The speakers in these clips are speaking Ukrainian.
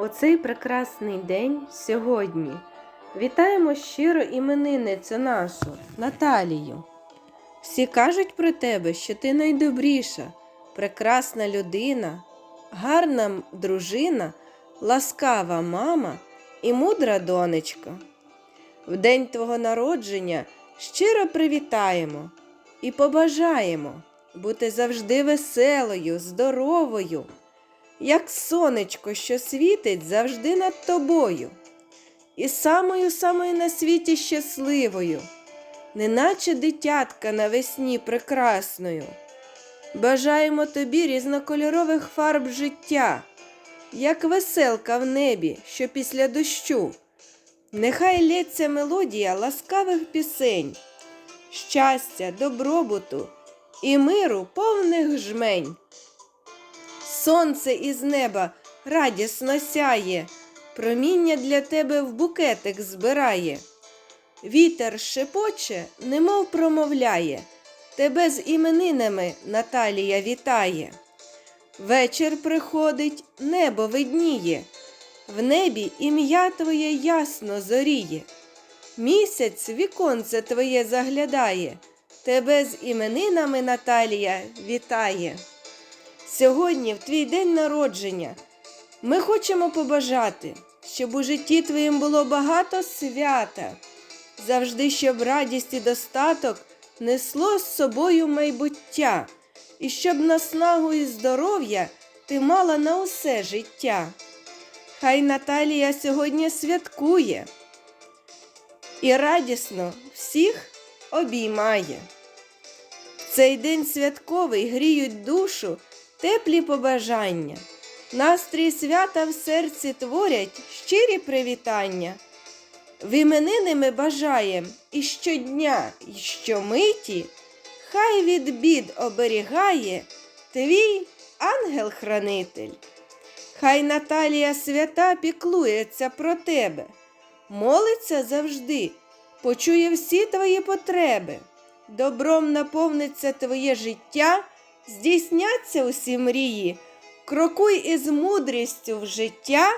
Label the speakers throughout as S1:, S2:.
S1: У цей прекрасний день сьогодні вітаємо щиро іменинницю нашу Наталію. Всі кажуть про тебе, що ти найдобріша, прекрасна людина, гарна дружина, ласкава мама і мудра донечка. В день твого народження щиро привітаємо і побажаємо бути завжди веселою, здоровою як сонечко, що світить завжди над тобою, і самою самою на світі щасливою, неначе дитятка навесні прекрасною. Бажаємо тобі різнокольорових фарб життя, як веселка в небі, що після дощу. Нехай лється мелодія ласкавих пісень, щастя, добробуту і миру повних жмень. Сонце із неба радісно сяє, проміння для тебе в букетик збирає. Вітер шепоче, немов промовляє, тебе з іменинами Наталія вітає. Вечір приходить, небо видніє, в небі ім'я твоє ясно зоріє. Місяць віконце твоє заглядає, тебе з іменинами Наталія вітає. Сьогодні, в твій день народження, ми хочемо побажати, щоб у житті твоїм було багато свята, завжди, щоб радість і достаток несло з собою майбуття, і щоб наснагу і здоров'я ти мала на усе життя. Хай Наталія сьогодні святкує і радісно всіх обіймає. Цей день святковий гріють душу теплі побажання. Настрій свята в серці творять щирі привітання. В іменини ми бажаєм і щодня, і щомиті, хай від бід оберігає твій ангел-хранитель. Хай Наталія свята піклується про тебе, молиться завжди, почує всі твої потреби. Добром наповниться твоє життя, здійсняться усі мрії. Крокуй із мудрістю в життя,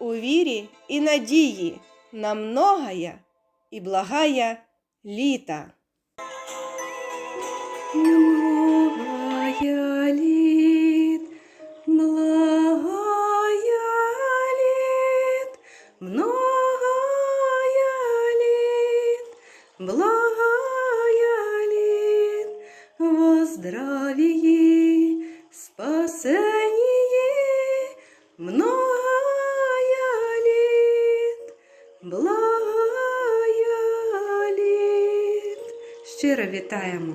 S1: у вірі і надії на многая і благая літа.
S2: Многая лет, благая лет, многая лет, благая многая лет, благая літ. Щиро вітаємо!